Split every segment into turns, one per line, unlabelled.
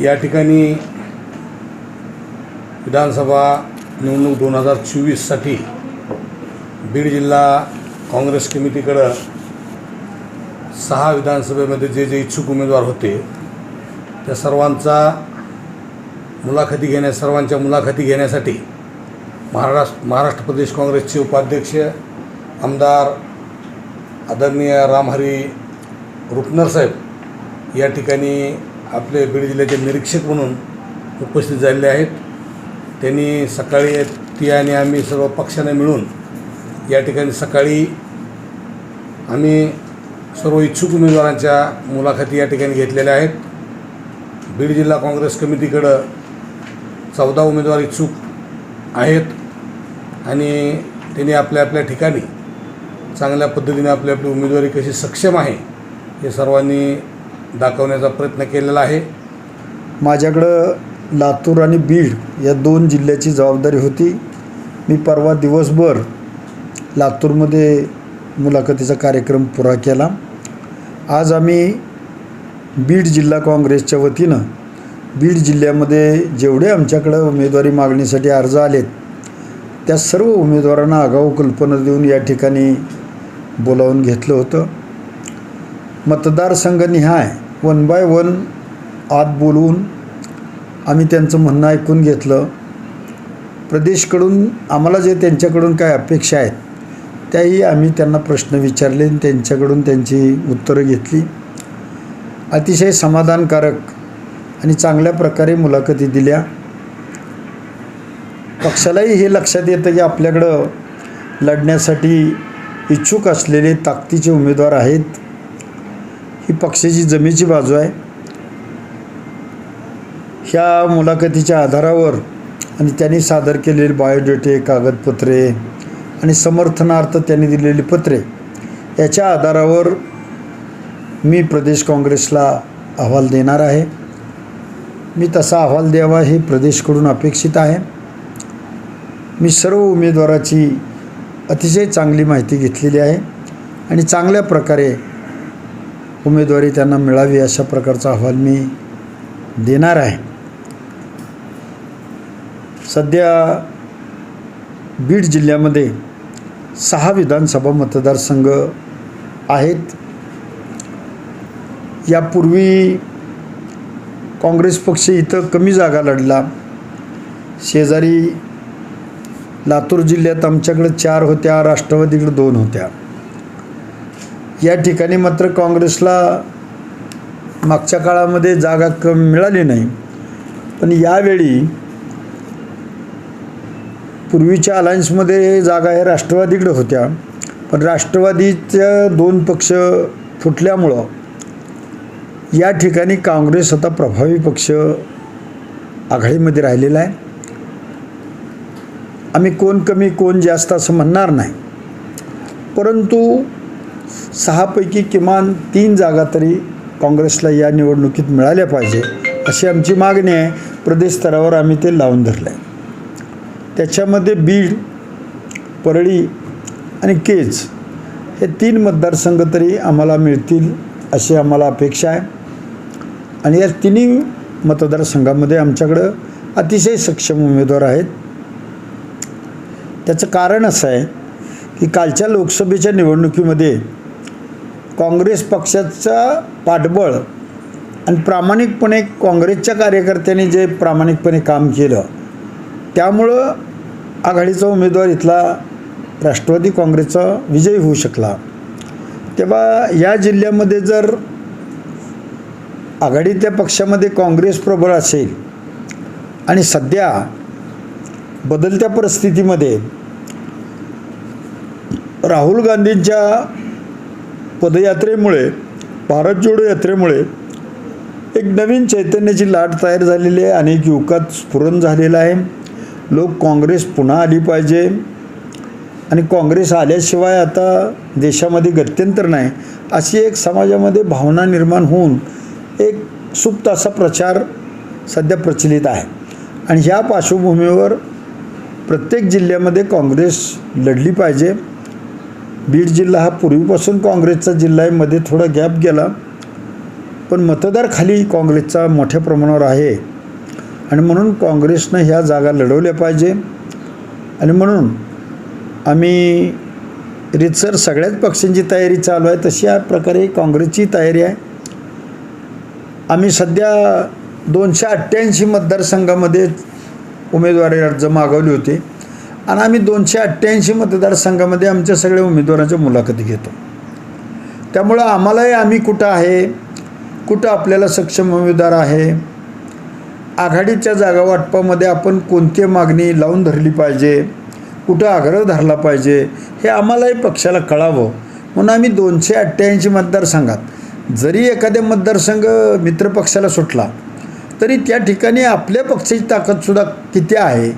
या ठिकाणी विधानसभा निवडणूक दोन हजार चोवीससाठी बीड जिल्हा काँग्रेस कमिटीकडं सहा विधानसभेमध्ये जे जे इच्छुक उमेदवार होते त्या सर्वांचा मुलाखती घेण्या सर्वांच्या मुलाखती घेण्यासाठी महाराष्ट्र महाराष्ट्र प्रदेश काँग्रेसचे उपाध्यक्ष आमदार आदरणीय रामहरी रुपनर साहेब या ठिकाणी आपले बीड जिल्ह्याचे निरीक्षक म्हणून उपस्थित झालेले आहेत. त्यांनी सकाळी ती आणि आम्ही सर्व पक्षाने मिळून या ठिकाणी सकाळी आम्ही सर्व इच्छुक उमेदवारांच्या मुलाखती या ठिकाणी घेतलेल्या आहेत. बीड जिल्हा काँग्रेस कमिटीकडं चौदा उमेदवार इच्छुक आहेत आणि त्यांनी आपल्या आपल्या ठिकाणी चांगल्या पद्धतीने आपली आपली उमेदवारी कशी सक्षम आहे हे सर्वांनी दाखवण्याचा प्रयत्न केलेला आहे.
माझ्याकडं लातूर आणि बीड या दोन जिल्ह्याची जबाबदारी होती. मी परवा दिवसभर लातूरमध्ये मुलाखतीचा कार्यक्रम पुरा केला. आज आम्ही बीड जिल्हा काँग्रेसच्या वतीनं बीड जिल्ह्यामध्ये जेवढे आमच्याकडं उमेदवारी मागणीसाठी अर्ज आलेत त्या सर्व उमेदवारांना आगाऊ कल्पना देऊन या ठिकाणी बोलावून घेतलं होतं. मतदारसंघनिहाय वन बाय वन आत बोलवून आम्ही त्यांचं म्हणणं ऐकून घेतलं. प्रदेशकडून आम्हाला जे त्यांच्याकडून काय अपेक्षा आहेत त्याही आम्ही त्यांना प्रश्न विचारले आणि त्यांच्याकडून त्यांची उत्तरं घेतली. अतिशय समाधानकारक आणि चांगल्या प्रकारे मुलाखती दिल्या. पक्षालाही हे लक्षात येतं की आपल्याकडं लढण्यासाठी इच्छुक असलेले ताकदीचे उमेदवार आहेत. ही पक्षाची जमेची बाजू आहे. ह्या मुलाखतीच्या आधारावर आणि त्यांनी सादर केलेले बायोडेटे कागदपत्रे आणि समर्थनार्थ त्यांनी दिलेली पत्रे याच्या आधारावर मी प्रदेश काँग्रेसला अहवाल देणार आहे. मी तसा अहवाल द्यावा हे प्रदेशकडून अपेक्षित आहे. मी सर्व उमेदवाराची अतिशय चांगली माहिती घेतलेली आहे आणि चांगल्या प्रकारे उमेदवारी त्यांना मिळावी अशा प्रकारचा अहवाल मी देणार आहे. सध्या बीड जिल्ह्यामध्ये सहा विधानसभा मतदारसंघ आहेत. यापूर्वी काँग्रेस पक्ष इथं कमी जागा लढला. शेजारी लातूर जिल्ह्यात आमच्याकडे चार होत्या राष्ट्रवादीकडे दोन होत्या. या ठिकाणी मात्र काँग्रेसला मागच्या काळामध्ये जागा कमी मिळाली नाही. पण यावेळी पूर्वीच्या अलायन्समध्ये जागा ह्या राष्ट्रवादीकडे होत्या. पण राष्ट्रवादीच्या दोन पक्ष फुटल्यामुळं या ठिकाणी काँग्रेस आता प्रभावी पक्ष आघाडीमध्ये राहिलेला आहे. आम्ही कोण कमी कोण जास्त असं म्हणणार नाही. परंतु सहापैकी किमान तीन जागा तरी काँग्रेसला या निवडणुकीत मिळाल्या पाहिजे अशी आमची मागणी आहे. प्रदेश स्तरावर आम्ही ते लावून धरलं आहे त्याच्यामध्ये बीड परळी आणि केज हे तीन मतदारसंघ तरी आम्हाला मिळतील अशी आम्हाला अपेक्षा आहे. आणि या तिन्ही मतदारसंघामध्ये आमच्याकडं अतिशय सक्षम उमेदवार आहेत. त्याचं कारण असं आहे की कालच्या लोकसभेच्या निवडणुकीमध्ये काँग्रेस पक्षाचा पाठबळ आणि प्रामाणिकपणे काँग्रेसच्या कार्यकर्त्यांनी जे प्रामाणिकपणे काम केलं त्यामुळं आघाडीचा उमेदवार इथला राष्ट्रवादी काँग्रेसचा विजयी होऊ शकला. तेव्हा या जिल्ह्यामध्ये जर आघाडीतल्या पक्षामध्ये काँग्रेस प्रबळ असेल आणि सध्या बदलत्या परिस्थितीमध्ये राहुल गांधींच्या पदयात्रेमुळे भारत जोडो यात्रेमुळे एक नवीन चैतन्याची लाट तयार झालेली आहे. अनेक युवकात स्फुरण झालेलं आहे. लोक काँग्रेस पुन्हा आली पाहिजे. आणि काँग्रेस आल्याशिवाय आता देशामध्ये गत्यंतर नाही. अशी एक समाजामध्ये भावना निर्माण होऊन एक सुप्त असा प्रचार सध्या प्रचलित आहे. आणि ह्या पार्श्वभूमीवर प्रत्येक जिल्ह्यामध्ये काँग्रेस लढली पाहिजे. बीड जिल्हा हा पूर्वीपासून काँग्रेसचा जिल्हा आहे. मध्ये थोडा गॅप गेला. पण मतदार खाली काँग्रेसचा मोठ्या प्रमाणावर आहे. आणि म्हणून काँग्रेसनं ह्या जागा लढवल्या पाहिजे. आणि म्हणून आम्ही रितसर सगळ्याच पक्षांची तयारी चालू आहे. तशी या प्रकारे काँग्रेसची तयारी आहे. आम्ही सध्या दोनशे अठ्ठ्याऐंशी मतदारसंघामध्ये उमेदवारी अर्ज मागवले होते. आणि आम्ही दोनशे अठ्ठ्याऐंशी मतदारसंघामध्ये आमच्या सगळ्या उमेदवारांच्या मुलाखती घेतो. त्यामुळं आम्हालाही आम्ही कुठं आहे कुठं आपल्याला सक्षम उमेदवार आहे आघाडीच्या जागा वाटपामध्ये आपण कोणती मागणी लावून धरली पाहिजे कुठं आग्रह धरला पाहिजे हे आम्हालाही पक्षाला कळावं. म्हणून आम्ही दोनशे अठ्ठ्याऐंशी मतदारसंघात जरी एखाद्या मतदारसंघ मित्रपक्षाला सुटला तरी त्या ठिकाणी आपल्या पक्षाची ताकदसुद्धा किती आहे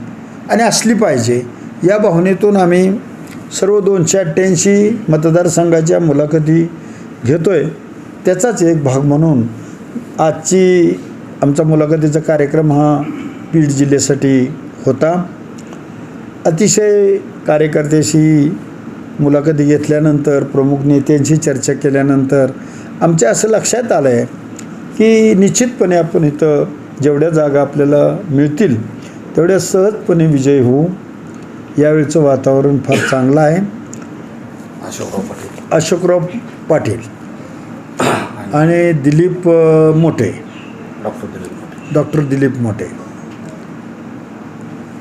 आणि असली पाहिजे. या भावनेतून आम्ही सर्व दोनशे अठ्ठ्याऐंशी मतदारसंघाच्या मुलाखती घेतो आहे त्याचाच एक भाग म्हणून आजची आमचा मुलाखतीचा कार्यक्रम हा बीड जिल्ह्यासाठी होता. अतिशय कार्यकर्त्याशी मुलाखती घेतल्यानंतर प्रमुख नेत्यांशी चर्चा केल्यानंतर आमच्या असं लक्षात आलं आहे की निश्चितपणे आपण इथं जेवढ्या जागा आपल्याला मिळतील तेवढ्या सहजपणे विजय होऊ यावेळचं वातावरण फार चांगलं आहे.
अशोकराव पाटील.
अशोकराव पाटील. आणि दिलीप मोठे.
डॉक्टर दिलीप मोठे.
डॉक्टर दिलीप मोठे.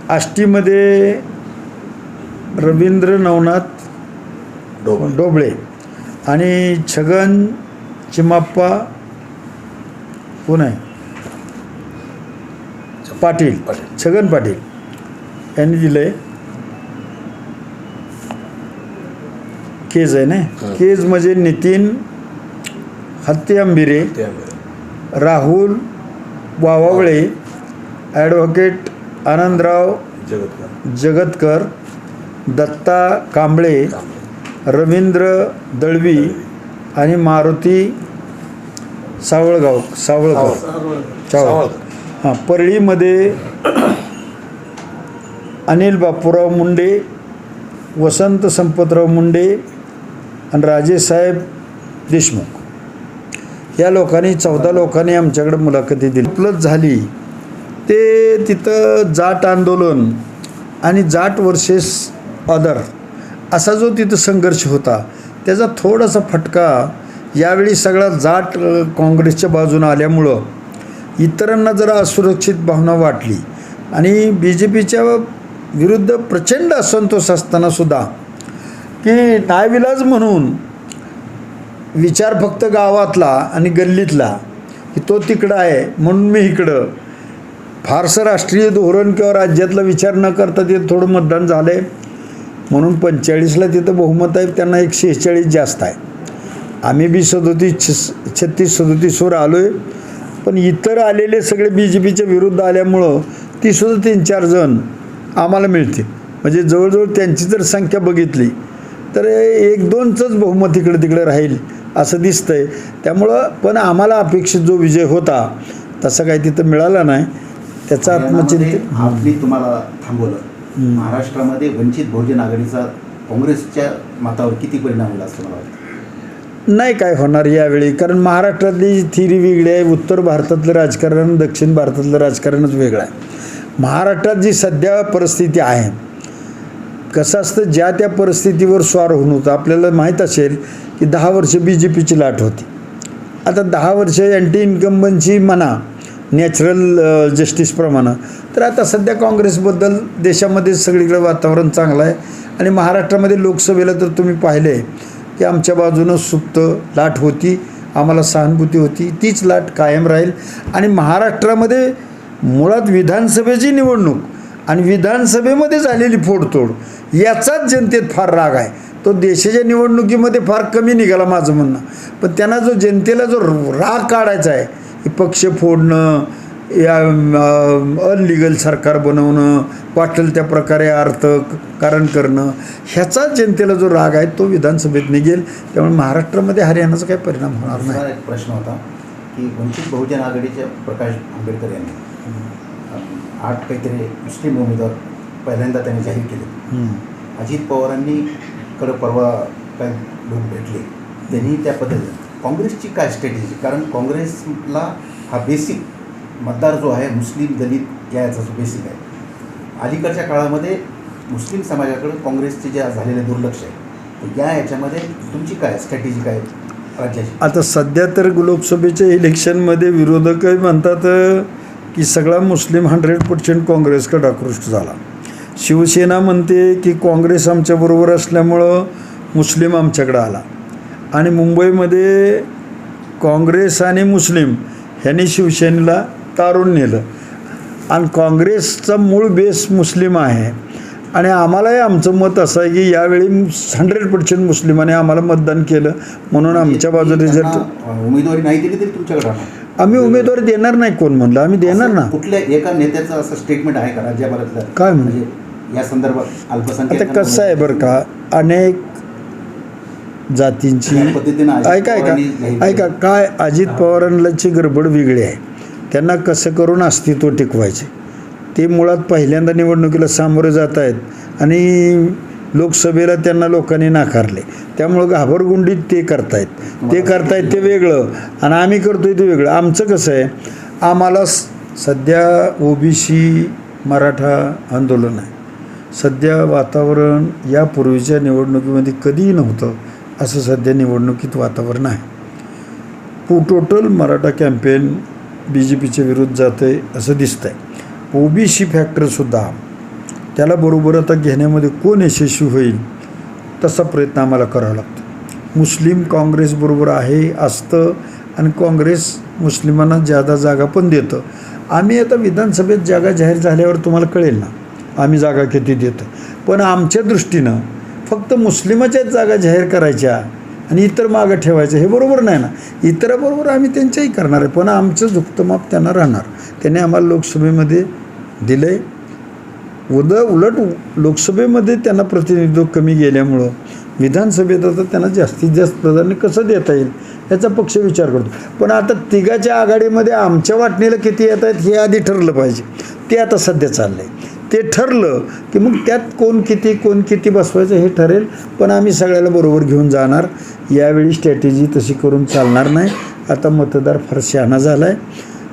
आष्टीमध्ये रवींद्र नवनाथ
डोबळे.
डोबळे आणि छगन चिमाप्पा कोण आहे? पाटील
पाटील.
छगन पाटील यांनी दिले केज आहे ना. केज म्हणजे नितीन हत्ती अंबिरे
ते आहे.
राहुल वावावळे ॲडव्होकेट आनंदराव
जगतकर
जगतकर दत्ता कांबळे रवींद्र दळवी आणि मारुती सावळगाव सावळगाव
सावळकर.
चावळ
सावळकर.
हां परळीमध्ये अनिल बापूराव मुंडे वसंत संपतराव मुंडे आणि राजेसाहेब देशमुख. या लोकांनी चौदा लोकांनी आमच्याकडे मुलाखती दिली. उपलब्ध झाली. ते तिथं जाट आंदोलन आणि जाट वर्सेस अदर असा जो तिथं संघर्ष होता त्याचा थोडासा फटका यावेळी सगळा जाट काँग्रेसच्या बाजूनं आल्यामुळं इतरांना जरा असुरक्षित भावना वाटली. आणि बी जे पीच्या विरुद्ध प्रचंड असंतोष असतानासुद्धा की नायविलाज म्हणून विचार फक्त गावातला आणि गल्लीतला की तो तिकडं आहे म्हणून मी इकडं फारसं राष्ट्रीय धोरण किंवा राज्यातला विचार न करता तिथे थोडं मतदान झालं आहे म्हणून पंचेचाळीसला तिथं बहुमत आहे त्यांना एक शेहेचाळीस जास्त आहे. आम्ही बी सदोतीस छ छत्तीस सदोतीसवर आलो आहे पण इतर आलेले सगळे बी जे पीच्या विरुद्ध आल्यामुळं तीसुद्धा तीन चार जण आम्हाला मिळतील. म्हणजे जवळजवळ त्यांची जर संख्या बघितली तर एक दोनचंच बहुमत इकडे तिकडे राहील असं दिसतंय. त्यामुळं पण आम्हाला अपेक्षित जो विजय होता तसा काही तिथं मिळाला नाही. त्याचं आत्मचिंतन
आपली तुम्हाला थांबवलं. महाराष्ट्रामध्ये वंचित बहुजन आघाडीचा काँग्रेसच्या मतावर किती परिणाम होईल असं मला वाटतं?
नाही काय होणार यावेळी? कारण महाराष्ट्रातली थिरी वेगळी आहे उत्तर भारतातलं राजकारण दक्षिण भारतातलं राजकारणच वेगळं आहे. महाराष्ट्रात जी सध्या परिस्थिती आहे कसं असतं ज्या त्या परिस्थितीवर स्वार होऊन होतं. आपल्याला माहीत असेल की दहा वर्ष बी जे पीची लाट होती. आता दहा वर्ष अँटी इन्कम्बनची म्हणा नॅचरल जस्टिसप्रमाणे तर आता सध्या काँग्रेसबद्दल देशामध्ये सगळीकडे वातावरण चांगलं आहे. आणि महाराष्ट्रामध्ये लोकसभेला तर तुम्ही पाहिले की आमच्या बाजूनं सुप्त लाट होती आम्हाला सहानुभूती होती तीच लाट कायम राहील. आणि महाराष्ट्रामध्ये मुळात विधानसभेची निवडणूक आणि विधानसभेमध्ये झालेली फोडतोड याचाच जनतेत फार राग आहे. तो देशाच्या निवडणुकीमध्ये फार कमी निघाला माझं म्हणणं. पण त्यांना जो जनतेला जो राग काढायचा आहे पक्ष फोडणं या अनलिगल सरकार बनवणं वाटेल त्या प्रकारे अर्थ कारण करणं ह्याचा जनतेला जो राग आहे तो विधानसभेत निघेल. त्यामुळे महाराष्ट्रामध्ये हरियाणाचा काही परिणाम होणार नाही.
एक प्रश्न होता की वंचित बहुजन आघाडीच्या प्रकाश आंबेडकर यांनी आठ काहीतरी मुस्लिम उमेदवार पहिल्यांदा त्यांनी जाहीर केले. अजित पवारांनी कडे परवा काही लोक भेटले. त्यांनी त्या पद्धतीने काँग्रेसची काय स्ट्रॅटेजी कारण काँग्रेसला हा बेसिक मतदार जो आहे मुस्लिम दलित या याचा जो बेसिक आहे. अलीकडच्या काळामध्ये मुस्लिम समाजाकडे काँग्रेसचे जे झालेले दुर्लक्ष आहे तर या याच्यामध्ये तुमची काय स्ट्रॅटेजी काय राज्याची?
आता सध्या तर लोकसभेच्या इलेक्शनमध्ये विरोधकही म्हणतात की सगळा मुस्लिम हंड्रेड पर्सेंट काँग्रेसकडे आकृष्ट झाला. शिवसेना म्हणते की काँग्रेस आमच्याबरोबर असल्यामुळं मुस्लिम आमच्याकडं आला. आणि मुंबईमध्ये काँग्रेस आणि मुस्लिम ह्यांनी शिवसेनेला तारून नेलं. आणि काँग्रेसचा मूळ बेस मुस्लिम आहे. आणि आम्हालाही आमचं मत असं आहे की यावेळी हंड्रेड पर्सेंट मुस्लिमांनी आम्हाला मतदान केलं. म्हणून आमच्या बाजूने जर
उमेदवारी नाही दिली तरी तुमच्याकडे
आम्ही उमेदवारी देणार नाही कोण म्हणलं. आम्ही देणार ना.
कुठल्या एका नेत्याचं असं स्टेटमेंट आहे का राज्यभरातलं?
काय म्हणजे?
म्हणजे या संदर्भात
आता कसं आहे बरं का? अनेक जातींची ऐका ऐका. ऐका काय? अजित पवारांची गडबड वेगळी आहे. त्यांना कसं करून अस्तित्व टिकवायचे? ते मुळात पहिल्यांदा निवडणुकीला सामोरे जात आहेत आणि लोकसभेला त्यांना लोकांनी नाकारले. त्यामुळं घाबरगुंडीत ते करतायत. ते करतायत ते वेगळं आणि आम्ही करतोय ते वेगळं. आमचं कसं आहे आम्हाला स- सध्या ओबीसी मराठा आंदोलन आहे. सध्या वातावरण यापूर्वीच्या निवडणुकीमध्ये कधीही नव्हतं असं सध्या निवडणुकीत वातावरण आहे. पू total Maratha campaign B J पीच्या विरुद्ध जातं आहे असं दिसतं आहे ओबीसी फॅक्टरसुद्धा त्याला बरोबर आता घेण्यामध्ये कोण यशस्वी होईल तसा प्रयत्न आम्हाला करावा लागतो. मुस्लिम काँग्रेसबरोबर आहे असतं आणि काँग्रेस मुस्लिमांना जादा जागा पण देतं. आम्ही आता विधानसभेत जागा जाहीर झाल्यावर तुम्हाला कळेल ना आम्ही जागा किती देतो पण आमच्या दृष्टीनं फक्त मुस्लिमाच्याच जागा जाहीर करायच्या आणि इतर मागं ठेवायचं हे बरोबर नाही ना. इतराबरोबर आम्ही त्यांच्याही करणार आहे पण आमचं झुकतं त्यांना राहणार. त्यांनी आम्हाला लोकसभेमध्ये दिलं आहे उद उलट लोकसभेमध्ये त्यांना प्रतिनिधित्व कमी गेल्यामुळं विधानसभेत आता त्यांना जास्तीत जास्त प्राधान्य कसं देता येईल याचा पक्ष विचार करतो. पण आता तिघाच्या आघाडीमध्ये आमच्या वाटणीला किती येत आहेत हे आधी ठरलं पाहिजे. ते आता सध्या चाललं आहे ते ठरलं की मग त्यात कोण किती कोण किती बसवायचं हे ठरेल पण आम्ही सगळ्याला बरोबर घेऊन जाणार. यावेळी स्ट्रॅटेजी तशी करून चालणार नाही. आता मतदार फार शहाणा झाला आहे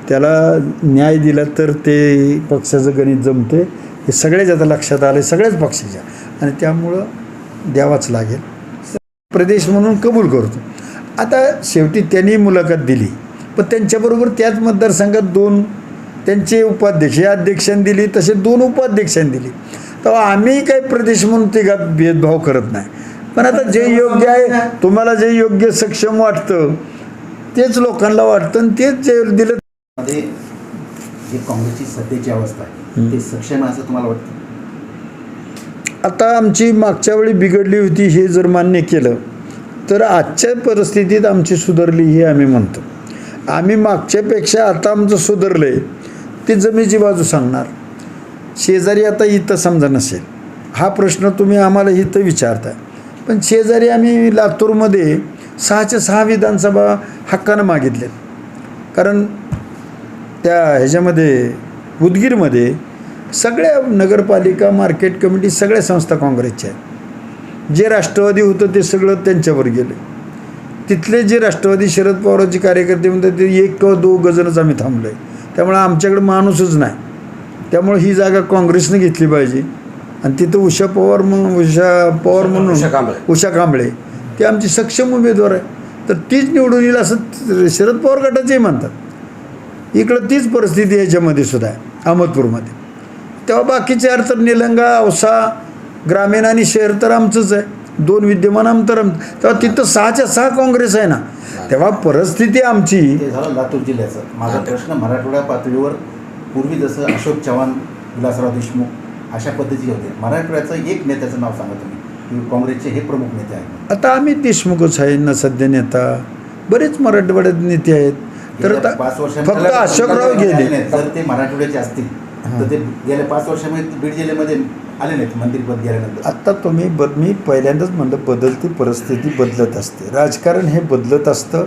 त्याला न्याय दिला तर ते पक्षाचं गणित जमते हे सगळेच आता लक्षात आले सगळ्याच पक्षाच्या आणि त्यामुळं द्यावाच लागेल. प्रदेश म्हणून कबूल करतो. आता शेवटी त्यांनी मुलाखत दिली. पण त्यांच्याबरोबर त्याच मतदारसंघात दोन त्यांचे उपाध्यक्ष अध्यक्षांनी दिली तसे दोन उपाध्यक्षांनी दिली. तेव्हा आम्ही काही प्रदेश म्हणून तिघात भेदभाव करत नाही. पण आता जे योग्य आहे तुम्हाला जे योग्य सक्षम वाटतं तेच लोकांना वाटतं आणि तेच जे दिलं
जी काँग्रेसची सध्याची अवस्था आहे ते सक्षम आहे असं तुम्हाला वाटतं?
आता आमची मागच्या वेळी बिघडली होती हे जर मान्य केलं तर आजच्या परिस्थितीत आमची सुधारली हे आम्ही म्हणतो. आम्ही मागच्यापेक्षा आता आमचं सुधारलं आहे ते जमिनीची बाजू सांगणार. शेजारी आता इथं समजा नसेल. हा प्रश्न तुम्ही आम्हाला इथं विचारता पण शेजारी आम्ही लातूरमध्ये सहाच्या सहा विधानसभा हक्कानं मागितलेत. कारण त्या ह्याच्यामध्ये उदगीरमध्ये सगळ्या नगरपालिका मार्केट कमिटी सगळ्या संस्था काँग्रेसच्या आहेत. जे राष्ट्रवादी होतं ते सगळं त्यांच्यावर गेलं. तिथले जे राष्ट्रवादी शरद पवारांचे कार्यकर्ते म्हणतात ते एक किंवा दोन गजनच आम्ही थांबलो आहे त्यामुळे आमच्याकडे माणूसच नाही. त्यामुळे ही जागा काँग्रेसने घेतली पाहिजे. आणि तिथं उषा पवार म्हणून उषा पवार म्हणून
उषा कांबळे.
उषा कांबळे. ते आमची सक्षम उमेदवार आहे तर तीच निवडून येईल असं शरद पवार गटाचेही म्हणतात. इकडं तीच परिस्थिती याच्यामध्ये सुद्धा आहे अहमदपूरमध्ये. तेव्हा बाकीचे अर्थ निलंगा औसा ग्रामीण आणि शहर तर आमचंच आहे. दोन विद्यमान आमतर आम तेव्हा तिथं सहाच्या सहा काँग्रेस आहे ना. तेव्हा परिस्थिती आमची
ते झालं लातूर जिल्ह्याचं. माझा प्रश्न मराठवाड्या पातळीवर पूर्वी जसं अशोक चव्हाण विलासराव देशमुख अशा पद्धतीचे होते. मराठवाड्याचं एक नेत्याचं नाव सांगा तुम्ही. की काँग्रेसचे हे प्रमुख नेते आहेत.
आता आम्ही देशमुखच आहे ना सध्या नेता. बरेच मराठवाड्यात नेते आहेत. तर
पाच वर्षांमध्ये
फक्त अशोकराव गेले.
जर ते मराठवाड्याचे असतील तर ते गेल्या पाच वर्षामध्ये बीड जिल्ह्यामध्ये आले नाहीत मंत्रीपद गेल्यानंतर.
आत्ता तुम्ही बद मी पहिल्यांदाच म्हणलं बदलती परिस्थिती बदलत असते. राजकारण हे बदलत असतं.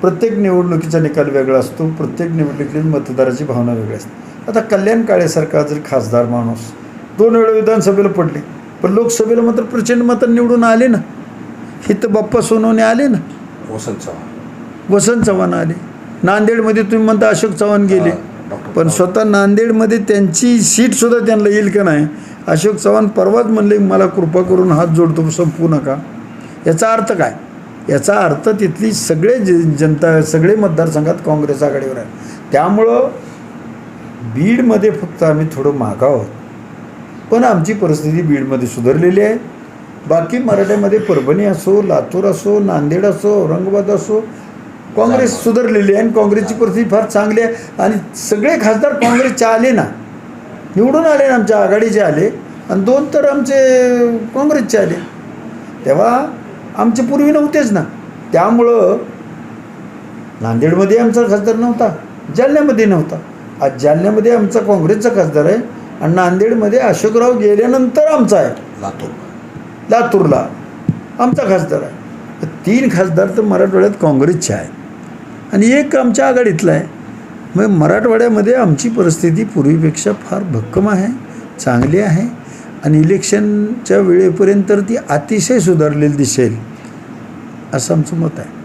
प्रत्येक निवडणुकीचा निकाल वेगळा असतो प्रत्येक निवडणुकीत मतदाराची भावना वेगळी असते. आता कल्याण काळेसारखा जर खासदार माणूस दोन वेळा विधानसभेला पडले पण लोकसभेला मात्र प्रचंड मतं निवडून आले ना. इथं बाप्पा सोनवणे आले ना.
वसंत चव्हाण.
वसंत चव्हाण आले. नांदेडमध्ये तुम्ही म्हणता अशोक चव्हाण गेले.
हा,
पण स्वतः नांदेडमध्ये त्यांची सीटसुद्धा त्यांना येईल का नाही अशोक चव्हाण परवाच म्हणले मला कृपा करून हात जोडतो संपवू नका. याचा अर्थ काय? याचा अर्थ तिथली सगळे ज जनता सगळे मतदारसंघात काँग्रेस आघाडीवर आहे. त्यामुळं बीडमध्ये फक्त आम्ही थोडं मागाव आहोत. पण आमची परिस्थिती बीडमध्ये सुधारलेली आहे. बाकी मराठ्यामध्ये परभणी असो लातूर असो नांदेड असो औरंगाबाद असो काँग्रेस सुधारलेली आहे आणि काँग्रेसची परिस्थिती फार चांगली आहे. आणि सगळे खासदार काँग्रेसचे आले ना निवडून आले आमच्या आघाडीचे आले. आणि दोन तर आमचे काँग्रेसचे आले. तेव्हा आमचे पूर्वी नव्हतेच ना. त्यामुळं नांदेडमध्ये आमचा खासदार नव्हता. जालन्यामध्ये नव्हता. आज जालन्यामध्ये आमचा काँग्रेसचा खासदार आहे. आणि नांदेडमध्ये अशोकराव गेल्यानंतर आमचा आहे.
लातूर.
लातूरला आमचा खासदार आहे. तीन खासदार तर मराठवाड्यात काँग्रेसचे आहे आणि एक आमच्या आघाडीतला आहे. मग मराठवाड्यामध्ये आमची परिस्थिती पूर्वीपेक्षा फार भक्कम आहे चांगली आहे आणि इलेक्शनच्या वेळेपर्यंत तर ती अतिशय सुधारलेली दिसेल असं आमचं मत आहे.